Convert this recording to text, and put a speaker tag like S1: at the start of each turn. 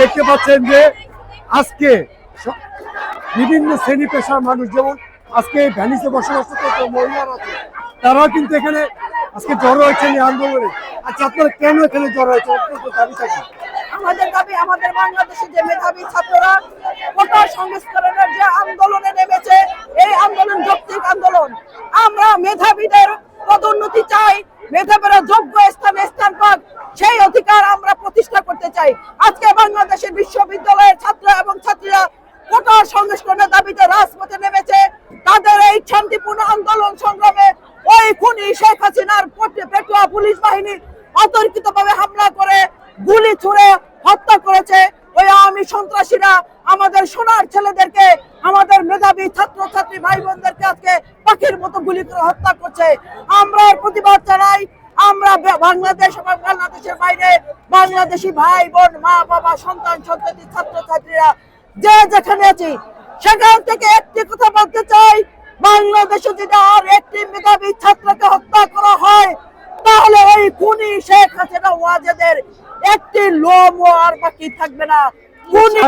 S1: দেখতে পাচ্ছেন যে আজকে বিভিন্ন শ্রেণি পেশার মানুষ, যেমন আজকে ভ্যানিসে বসবাস করতে মহিলারা আছে, তারাও কিন্তু এখানে আজকে জড়ো হয়েছেন এই আন্দোলনে। আচ্ছা আপনারা কেন এখানে জড়ো হয়েছে? দাবি থাকে
S2: আমাদের দাবি, আমাদের বাংলাদেশে যে মেধাবী ছাত্ররা কোটা সংস্করণের যে আন্দোলনে নেমেছে, এই আন্দোলন যৌক্তিক আন্দোলন। আমরা মেধাবীদের পদোন্নতি চাই, মেধাবীরা যোগ্য স্থানে স্থান পাক, সেই অধিকার আমরা প্রতিষ্ঠা করতে চাই। আজকে বাংলাদেশের বিশ্ববিদ্যালয়ের ছাত্র এবং ছাত্রীরা কোটা সংস্করণের দাবিতে রাজপথে নেমেছে। তাদের এই শান্তিপূর্ণ আন্দোলন সংগ্রামে ওই খুনি শেখ হাসিনার পেটুয়া পুলিশ বাহিনী অতর্কিত ভাবে হামলা করে, গুলি ছুড়ে হত্যা করেছে। ওই আওয়ামী সন্ত্রাসীরা আমাদের সোনার ছেলেদেরকে, আমাদের মেধাবী ছাত্র ছাত্রী ভাই বোনদেরকে আজকে পাখির মতো গুলি করে হত্যা করছে। আমরা প্রতিবাদ জানাই। আমরা বাংলাদেশ এবং বাংলাদেশের বাইরে বাংলাদেশি ভাই, বোন, মা, বাবা, সন্তান, সন্ততি ছাত্র ছাত্রীরা যে যেখানে আছি, সেখান থেকে একটি কথা বলতে চাই, বাংলাদেশে যদি আর একটি মেধাবী ছাত্রকে হত্যা করা হয়, তাহলে ওই খুনি শেখ হাসিনা ওয়াজেদের একটি লোম আর বাকি থাকবে না। খুনি